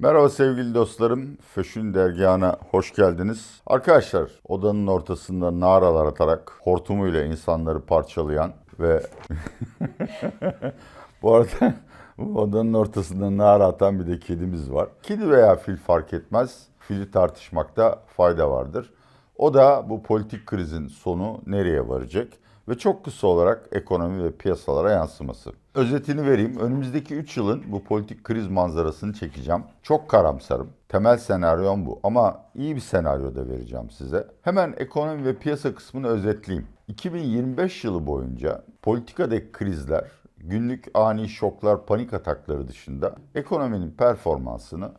Merhaba sevgili dostlarım. Föşün dergahına hoş geldiniz. Arkadaşlar odanın ortasında naralar atarak hortumuyla insanları parçalayan ve bu arada odanın ortasında nara atan bir de kedimiz var. Kedi veya fil fark etmez. Fili tartışmakta fayda vardır. O da bu politik krizin sonu nereye varacak ve çok kısa olarak ekonomi ve piyasalara yansıması. Özetini vereyim. Önümüzdeki 3 yılın bu politik kriz manzarasını çekeceğim. Çok karamsarım. Temel senaryom bu ama iyi bir senaryo da vereceğim size. Hemen ekonomi ve piyasa kısmını özetleyeyim. 2025 yılı boyunca politikadaki krizler, günlük ani şoklar, panik atakları dışında ekonominin performansını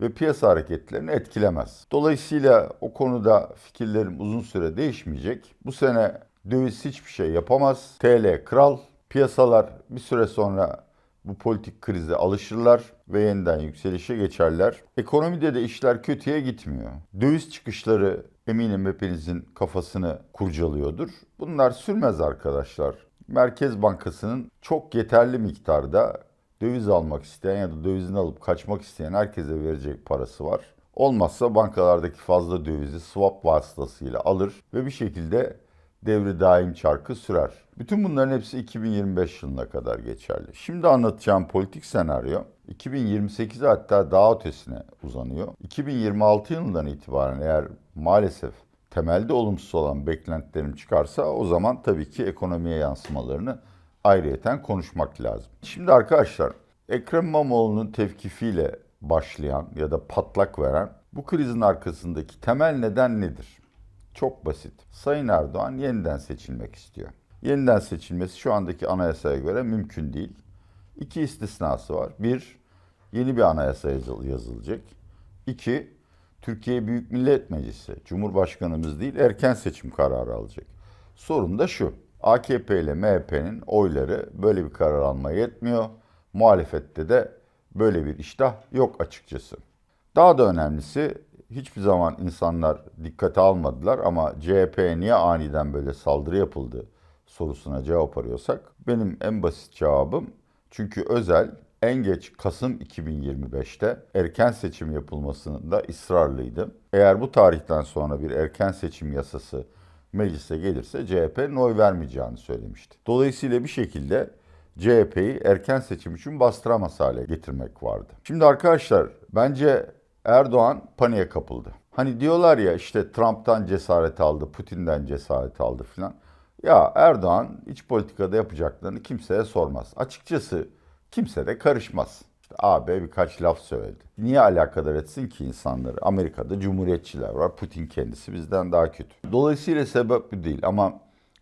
ve piyasa hareketlerini etkilemez. Dolayısıyla o konuda fikirlerim uzun süre değişmeyecek. Bu sene döviz hiçbir şey yapamaz. TL kral. Piyasalar bir süre sonra bu politik krize alışırlar ve yeniden yükselişe geçerler. Ekonomide de işler kötüye gitmiyor. Döviz çıkışları eminim hepinizin kafasını kurcalıyordur. Bunlar sürmez arkadaşlar. Merkez Bankası'nın çok yeterli miktarda döviz almak isteyen ya da dövizini alıp kaçmak isteyen herkese verecek parası var. Olmazsa bankalardaki fazla dövizi swap vasıtasıyla alır ve bir şekilde devri daim çarkı sürer. Bütün bunların hepsi 2025 yılına kadar geçerli. Şimdi anlatacağım politik senaryo 2028'e hatta daha ötesine uzanıyor. 2026 yılından itibaren eğer maalesef temelde olumsuz olan beklentilerim çıkarsa o zaman tabii ki ekonomiye yansımalarını ayrıyeten konuşmak lazım. Şimdi arkadaşlar Ekrem İmamoğlu'nun tevkifiyle başlayan ya da patlak veren bu krizin arkasındaki temel neden nedir? Çok basit. Sayın Erdoğan yeniden seçilmek istiyor. Yeniden seçilmesi şu andaki anayasaya göre mümkün değil. İki istisnası var. Bir, yeni bir anayasa yazıl- yazılacak. İki, Türkiye Büyük Millet Meclisi, Cumhurbaşkanımız değil erken seçim kararı alacak. Sorun da şu, AKP ile MHP'nin oyları böyle bir karar almaya yetmiyor. Muhalefette de böyle bir iştah yok açıkçası. Daha da önemlisi hiçbir zaman insanlar dikkate almadılar ama CHP'ye niye aniden böyle saldırı yapıldı sorusuna cevap arıyorsak benim en basit cevabım çünkü özel en geç Kasım 2025'te erken seçim yapılmasında ısrarlıydı. Eğer bu tarihten sonra bir erken seçim yasası meclise gelirse CHP'nin oy vermeyeceğini söylemişti. Dolayısıyla bir şekilde CHP'yi erken seçim için bastıramaz hale getirmek vardı. Şimdi arkadaşlar bence Erdoğan paniğe kapıldı. Hani diyorlar ya işte Trump'tan cesaret aldı, Putin'den cesaret aldı filan. Ya Erdoğan iç politikada yapacaklarını kimseye sormaz. Açıkçası kimse de karışmaz. İşte AB birkaç laf söyledi. Niye alakadar etsin ki insanları? Amerika'da cumhuriyetçiler var. Putin kendisi bizden daha kötü. Dolayısıyla sebep bu değil ama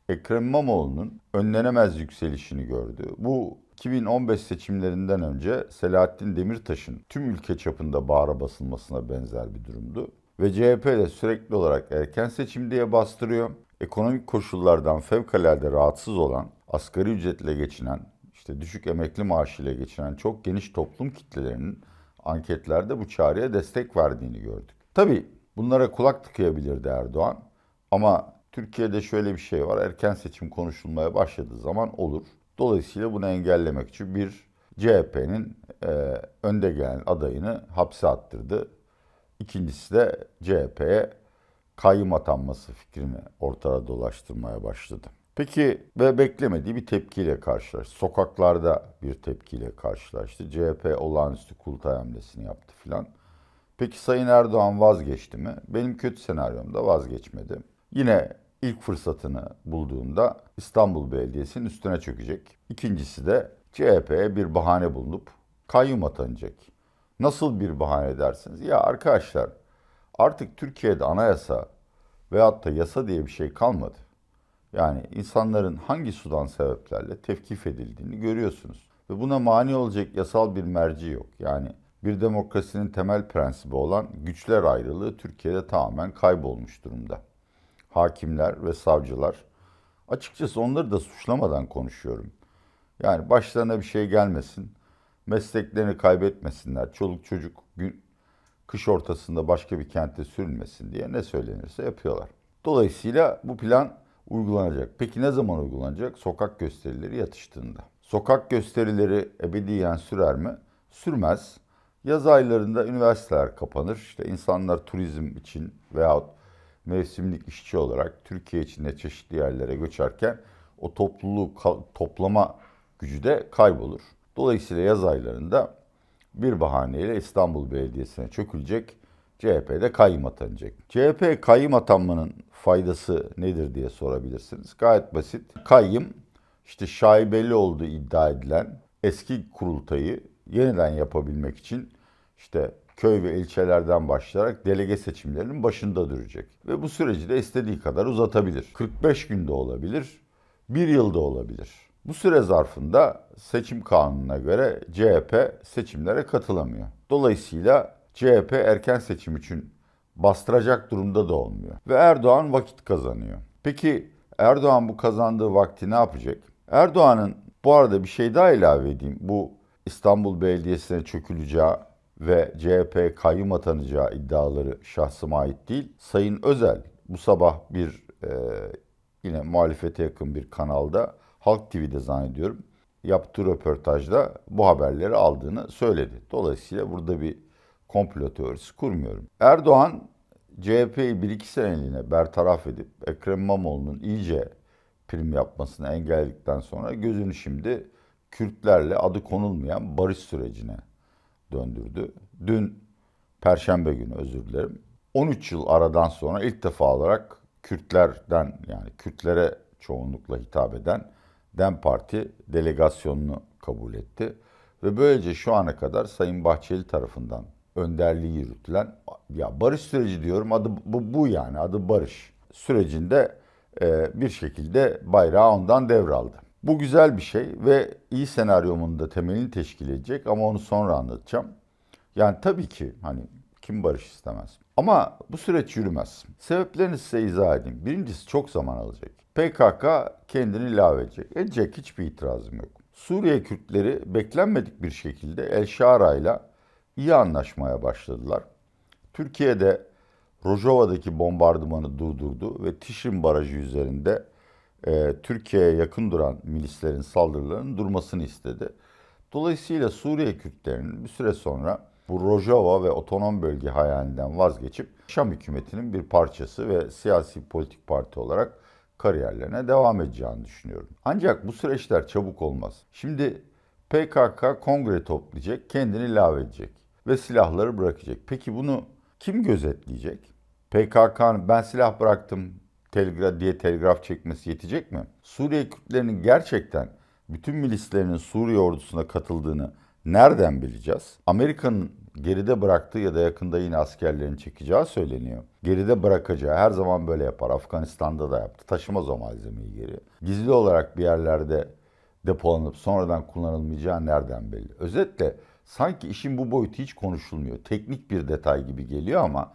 Ekrem İmamoğlu'nun önlenemez yükselişini gördü. Bu 2015 seçimlerinden önce Selahattin Demirtaş'ın tüm ülke çapında bağra basılmasına benzer bir durumdu. Ve CHP de sürekli olarak erken seçim diye bastırıyor. Ekonomik koşullardan fevkalade rahatsız olan, asgari ücretle geçinen, işte düşük emekli maaşıyla geçinen çok geniş toplum kitlelerinin anketlerde bu çağrıya destek verdiğini gördük. Tabii bunlara kulak tıkayabilirdi Erdoğan ama Türkiye'de şöyle bir şey var. Erken seçim konuşulmaya başladığı zaman olur. Dolayısıyla bunu engellemek için bir CHP'nin e, önde gelen adayını hapse attırdı. İkincisi de CHP'ye kayyum atanması fikrini ortada dolaştırmaya başladı. Peki ve beklemediği bir tepkiyle karşılaştı. Sokaklarda bir tepkiyle karşılaştı. CHP olağanüstü kurultay hamlesini yaptı filan. Peki Sayın Erdoğan vazgeçti mi? Benim kötü senaryomda vazgeçmedi. Yine ilk fırsatını bulduğunda İstanbul Belediyesi'nin üstüne çökecek. İkincisi de CHP'ye bir bahane bulunup kayyum atanacak. Nasıl bir bahane dersiniz? Ya arkadaşlar artık Türkiye'de anayasa veyahut da yasa diye bir şey kalmadı. Yani insanların hangi sudan sebeplerle tevkif edildiğini görüyorsunuz. Ve buna mani olacak yasal bir merci yok. Yani bir demokrasinin temel prensibi olan güçler ayrılığı Türkiye'de tamamen kaybolmuş durumda. Hakimler ve savcılar açıkçası onları da suçlamadan konuşuyorum. Yani başlarına bir şey gelmesin, mesleklerini kaybetmesinler, çoluk çocuk gün, kış ortasında başka bir kente sürülmesin diye ne söylenirse yapıyorlar. Dolayısıyla bu plan uygulanacak. Peki ne zaman uygulanacak? Sokak gösterileri yatıştığında. Sokak gösterileri ebediyen sürer mi? Sürmez. Yaz aylarında üniversiteler kapanır. İşte insanlar turizm için veyahut mevsimlik işçi olarak Türkiye içinde çeşitli yerlere göçerken o topluluğu toplama gücü de kaybolur. Dolayısıyla yaz aylarında bir bahaneyle İstanbul Belediyesi'ne çökülecek, CHP'de kayyım atanacak. CHP kayyım atanmanın faydası nedir diye sorabilirsiniz. Gayet basit. Kayyım işte şaibeli olduğu iddia edilen eski kurultayı yeniden yapabilmek için işte köy ve ilçelerden başlayarak delege seçimlerinin başında duracak. Ve bu süreci de istediği kadar uzatabilir. 45 günde olabilir, bir yılda olabilir. Bu süre zarfında seçim kanununa göre CHP seçimlere katılamıyor. Dolayısıyla CHP erken seçim için bastıracak durumda da olmuyor. Ve Erdoğan vakit kazanıyor. Peki Erdoğan bu kazandığı vakti ne yapacak? Erdoğan'ın bu arada bir şey daha ilave edeyim. Bu İstanbul Belediyesi'ne çöküleceği ve CHP kayyum atanacağı iddiaları şahsıma ait değil. Sayın Özel bu sabah bir e, yine muhalefete yakın bir kanalda Halk TV'de zannediyorum yaptığı röportajda bu haberleri aldığını söyledi. Dolayısıyla burada bir komplo teorisi kurmuyorum. Erdoğan CHP'yi bir iki seneliğine bertaraf edip Ekrem İmamoğlu'nun iyice prim yapmasını engelledikten sonra gözünü şimdi Kürtlerle adı konulmayan barış sürecine döndürdü. Dün Perşembe günü özür dilerim. 13 yıl aradan sonra ilk defa olarak Kürtlerden yani Kürtlere çoğunlukla hitap eden DEM Parti delegasyonunu kabul etti. Ve böylece şu ana kadar Sayın Bahçeli tarafından önderliği yürütülen ya barış süreci diyorum adı bu, bu yani adı barış sürecinde e, bir şekilde bayrağı ondan devraldı. Bu güzel bir şey ve iyi senaryomun da temelini teşkil edecek ama onu sonra anlatacağım. Yani tabii ki hani kim barış istemez. Ama bu süreç yürümez. Sebeplerini size izah edeyim. Birincisi çok zaman alacak. PKK kendini ilave edecek. Edecek hiçbir itirazım yok. Suriye Kürtleri beklenmedik bir şekilde El Şara ile iyi anlaşmaya başladılar. Türkiye'de Rojava'daki bombardımanı durdurdu ve Tişrin Barajı üzerinde e, Türkiye'ye yakın duran milislerin saldırılarının durmasını istedi. Dolayısıyla Suriye Kürtlerinin bir süre sonra bu Rojava ve otonom bölge hayalinden vazgeçip Şam hükümetinin bir parçası ve siyasi politik parti olarak kariyerlerine devam edeceğini düşünüyorum. Ancak bu süreçler çabuk olmaz. Şimdi PKK kongre toplayacak, kendini ilave edecek ve silahları bırakacak. Peki bunu kim gözetleyecek? PKK'nın ben silah bıraktım telgraf diye telgraf çekmesi yetecek mi? Suriye Kürtlerinin gerçekten bütün milislerinin Suriye ordusuna katıldığını nereden bileceğiz? Amerika'nın geride bıraktığı ya da yakında yine askerlerini çekeceği söyleniyor. Geride bırakacağı her zaman böyle yapar. Afganistan'da da yaptı. Taşımaz o malzemeyi geri. Gizli olarak bir yerlerde depolanıp sonradan kullanılmayacağı nereden belli? Özetle sanki işin bu boyutu hiç konuşulmuyor. Teknik bir detay gibi geliyor ama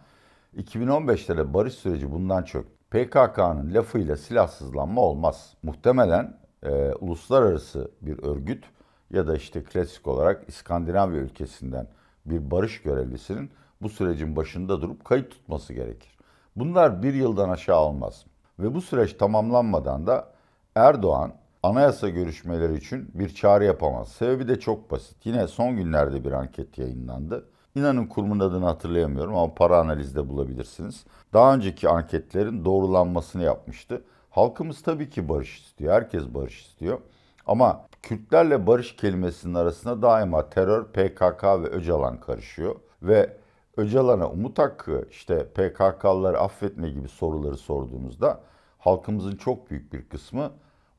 2015'te de barış süreci bundan çok. PKK'nın lafıyla silahsızlanma olmaz. Muhtemelen e, uluslararası bir örgüt ya da işte klasik olarak İskandinavya ülkesinden bir barış görevlisinin bu sürecin başında durup kayıt tutması gerekir. Bunlar bir yıldan aşağı olmaz. Ve bu süreç tamamlanmadan da Erdoğan anayasa görüşmeleri için bir çağrı yapamaz. Sebebi de çok basit. Yine son günlerde bir anket yayınlandı. İnanın kurumun adını hatırlayamıyorum ama para analizde bulabilirsiniz. Daha önceki anketlerin doğrulanmasını yapmıştı. Halkımız tabii ki barış istiyor. Herkes barış istiyor. Ama Kürtlerle barış kelimesinin arasında daima terör, PKK ve Öcalan karışıyor. Ve Öcalan'a umut hakkı, işte PKK'ları affetme gibi soruları sorduğunuzda halkımızın çok büyük bir kısmı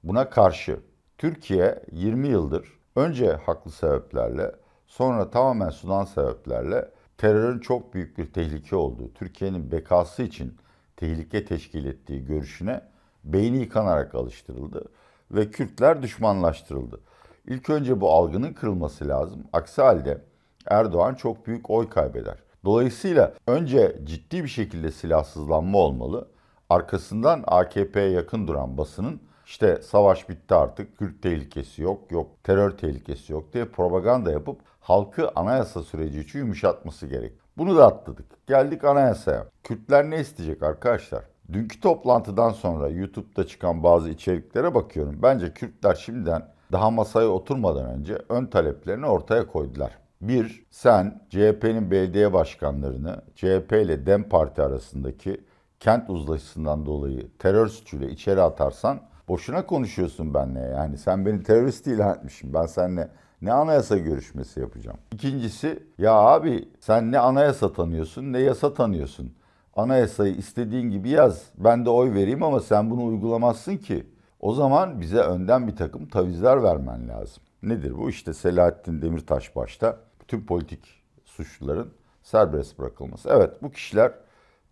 buna karşı. Türkiye 20 yıldır önce haklı sebeplerle sonra tamamen sudan sebeplerle terörün çok büyük bir tehlike olduğu, Türkiye'nin bekası için tehlike teşkil ettiği görüşüne beyni yıkanarak alıştırıldı ve Kürtler düşmanlaştırıldı. İlk önce bu algının kırılması lazım. Aksi halde Erdoğan çok büyük oy kaybeder. Dolayısıyla önce ciddi bir şekilde silahsızlanma olmalı. Arkasından AKP'ye yakın duran basının işte savaş bitti artık, Kürt tehlikesi yok, yok terör tehlikesi yok diye propaganda yapıp halkı anayasa süreci için yumuşatması gerek. Bunu da atladık. Geldik anayasaya. Kürtler ne isteyecek arkadaşlar? Dünkü toplantıdan sonra YouTube'da çıkan bazı içeriklere bakıyorum. Bence Kürtler şimdiden daha masaya oturmadan önce ön taleplerini ortaya koydular. Bir, sen CHP'nin belediye başkanlarını CHP ile DEM Parti arasındaki kent uzlaşısından dolayı terör suçuyla içeri atarsan boşuna konuşuyorsun benimle. Yani sen beni terörist ilan etmişsin. Ben seninle ne anayasa görüşmesi yapacağım. İkincisi ya abi sen ne anayasa tanıyorsun ne yasa tanıyorsun. Anayasayı istediğin gibi yaz. Ben de oy vereyim ama sen bunu uygulamazsın ki. O zaman bize önden bir takım tavizler vermen lazım. Nedir bu? İşte Selahattin Demirtaş başta bütün politik suçluların serbest bırakılması. Evet bu kişiler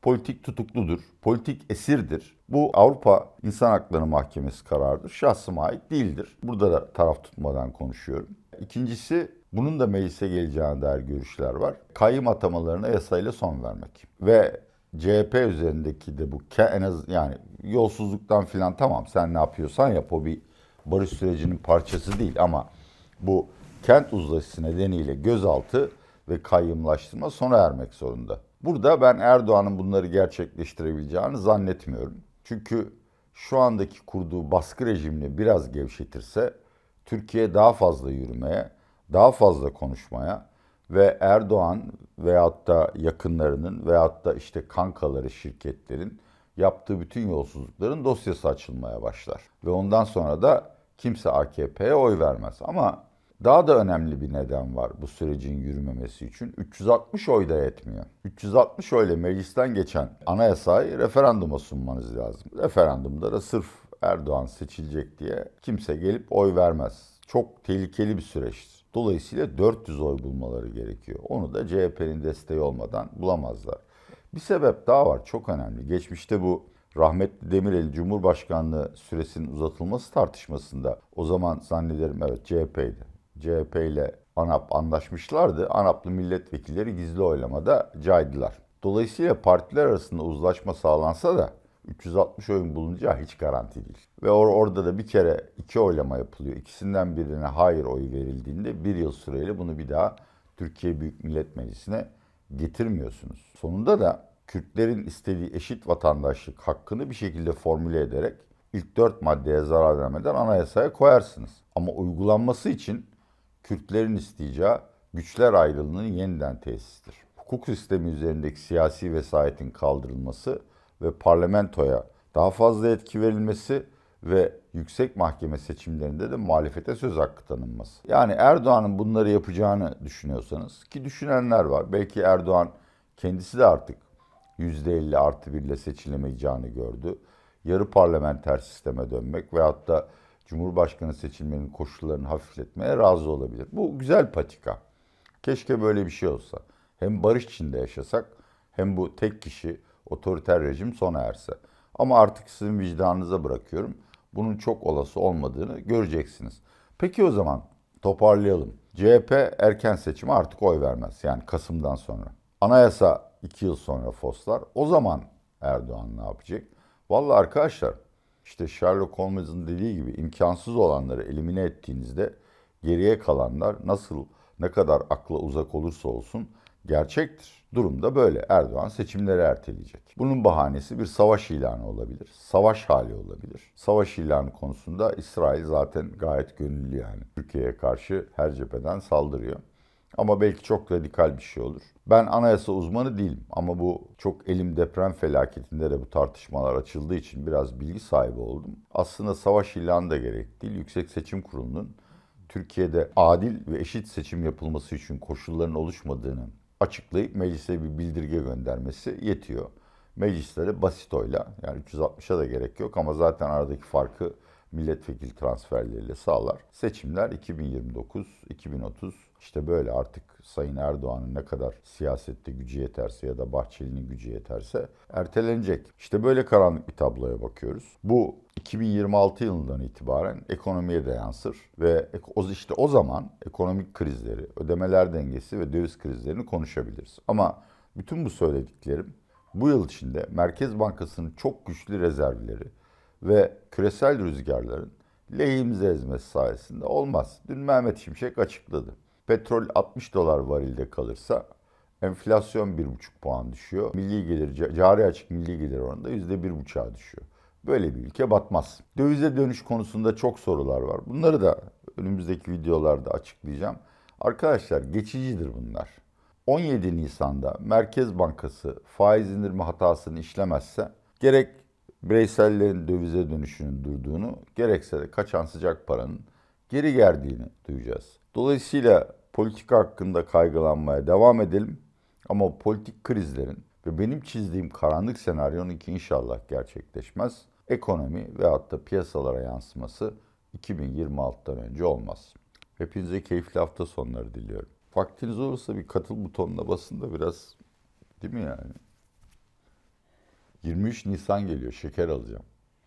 politik tutukludur, politik esirdir. Bu Avrupa İnsan Hakları Mahkemesi kararıdır. Şahsıma ait değildir. Burada da taraf tutmadan konuşuyorum. İkincisi bunun da meclise geleceğine dair görüşler var. Kayyım atamalarına yasayla son vermek. Ve CHP üzerindeki de bu en az yani yolsuzluktan filan tamam sen ne yapıyorsan yap o bir barış sürecinin parçası değil ama bu kent uzlaşısı nedeniyle gözaltı ve kayyımlaştırma sona ermek zorunda. Burada ben Erdoğan'ın bunları gerçekleştirebileceğini zannetmiyorum. Çünkü şu andaki kurduğu baskı rejimini biraz gevşetirse Türkiye daha fazla yürümeye, daha fazla konuşmaya ve Erdoğan veyahut da yakınlarının veyahut da işte kankaları şirketlerin yaptığı bütün yolsuzlukların dosyası açılmaya başlar. Ve ondan sonra da kimse AKP'ye oy vermez. Ama daha da önemli bir neden var bu sürecin yürümemesi için. 360 oy da yetmiyor. 360 oyla meclisten geçen anayasayı referanduma sunmanız lazım. Referandumda da sırf Erdoğan seçilecek diye kimse gelip oy vermez. Çok tehlikeli bir süreçtir. Dolayısıyla 400 oy bulmaları gerekiyor. Onu da CHP'nin desteği olmadan bulamazlar. Bir sebep daha var çok önemli. Geçmişte bu rahmetli Demirel Cumhurbaşkanlığı süresinin uzatılması tartışmasında o zaman zannederim evet CHP'ydi. CHP ile ANAP anlaşmışlardı. ANAP'lı milletvekilleri gizli oylamada caydılar. Dolayısıyla partiler arasında uzlaşma sağlansa da 360 oyun bulunacağı hiç garanti değil. Ve or- orada da bir kere iki oylama yapılıyor. İkisinden birine hayır oyu verildiğinde bir yıl süreyle bunu bir daha Türkiye Büyük Millet Meclisi'ne getirmiyorsunuz. Sonunda da Kürtlerin istediği eşit vatandaşlık hakkını bir şekilde formüle ederek ilk dört maddeye zarar vermeden anayasaya koyarsınız. Ama uygulanması için Kürtlerin isteyeceği güçler ayrılığının yeniden tesistir. Hukuk sistemi üzerindeki siyasi vesayetin kaldırılması ve parlamentoya daha fazla etki verilmesi ve yüksek mahkeme seçimlerinde de muhalefete söz hakkı tanınması. Yani Erdoğan'ın bunları yapacağını düşünüyorsanız ki düşünenler var. Belki Erdoğan kendisi de artık %50 artı 1 ile seçilemeyeceğini gördü. Yarı parlamenter sisteme dönmek veyahut da Cumhurbaşkanı seçilmenin koşullarını hafifletmeye razı olabilir. Bu güzel patika. Keşke böyle bir şey olsa. Hem barış içinde yaşasak hem bu tek kişi otoriter rejim sona erse. Ama artık sizin vicdanınıza bırakıyorum. Bunun çok olası olmadığını göreceksiniz. Peki o zaman toparlayalım. CHP erken seçime artık oy vermez. Yani Kasım'dan sonra. Anayasa iki yıl sonra foslar. O zaman Erdoğan ne yapacak? Vallahi arkadaşlar işte Sherlock Holmes'un dediği gibi imkansız olanları elimine ettiğinizde geriye kalanlar nasıl ne kadar akla uzak olursa olsun gerçektir. Durum da böyle. Erdoğan seçimleri erteleyecek. Bunun bahanesi bir savaş ilanı olabilir. Savaş hali olabilir. Savaş ilanı konusunda İsrail zaten gayet gönüllü yani. Türkiye'ye karşı her cepheden saldırıyor. Ama belki çok radikal bir şey olur. Ben anayasa uzmanı değilim ama bu çok elim deprem felaketinde de bu tartışmalar açıldığı için biraz bilgi sahibi oldum. Aslında savaş ilanı da gerek değil. Yüksek Seçim Kurulu'nun Türkiye'de adil ve eşit seçim yapılması için koşulların oluşmadığını açıklayıp meclise bir bildirge göndermesi yetiyor. Meclisleri basit oyla yani 360'a da gerek yok ama zaten aradaki farkı milletvekili transferleriyle sağlar. Seçimler 2029, 2030 işte böyle artık Sayın Erdoğan'ın ne kadar siyasette gücü yeterse ya da Bahçeli'nin gücü yeterse ertelenecek. İşte böyle karanlık bir tabloya bakıyoruz. Bu 2026 yılından itibaren ekonomiye de yansır ve işte o zaman ekonomik krizleri, ödemeler dengesi ve döviz krizlerini konuşabiliriz. Ama bütün bu söylediklerim bu yıl içinde Merkez Bankası'nın çok güçlü rezervleri ve küresel rüzgarların lehimize ezmesi sayesinde olmaz. Dün Mehmet Şimşek açıkladı. Petrol 60 dolar varilde kalırsa enflasyon 1,5 puan düşüyor. Milli gelir, cari açık milli gelir oranında %1,5'a düşüyor. Böyle bir ülke batmaz. Dövize dönüş konusunda çok sorular var. Bunları da önümüzdeki videolarda açıklayacağım. Arkadaşlar geçicidir bunlar. 17 Nisan'da Merkez Bankası faiz indirme hatasını işlemezse gerek bireysellerin dövize dönüşünün durduğunu gerekse de kaçan sıcak paranın geri geldiğini duyacağız. Dolayısıyla politika hakkında kaygılanmaya devam edelim. Ama politik krizlerin ve benim çizdiğim karanlık senaryonun ki inşallah gerçekleşmez, ekonomi ve hatta piyasalara yansıması 2026'dan önce olmaz. Hepinize keyifli hafta sonları diliyorum. Vaktiniz olursa bir katıl butonuna basın da biraz değil mi yani? 23 Nisan geliyor şeker alacağım.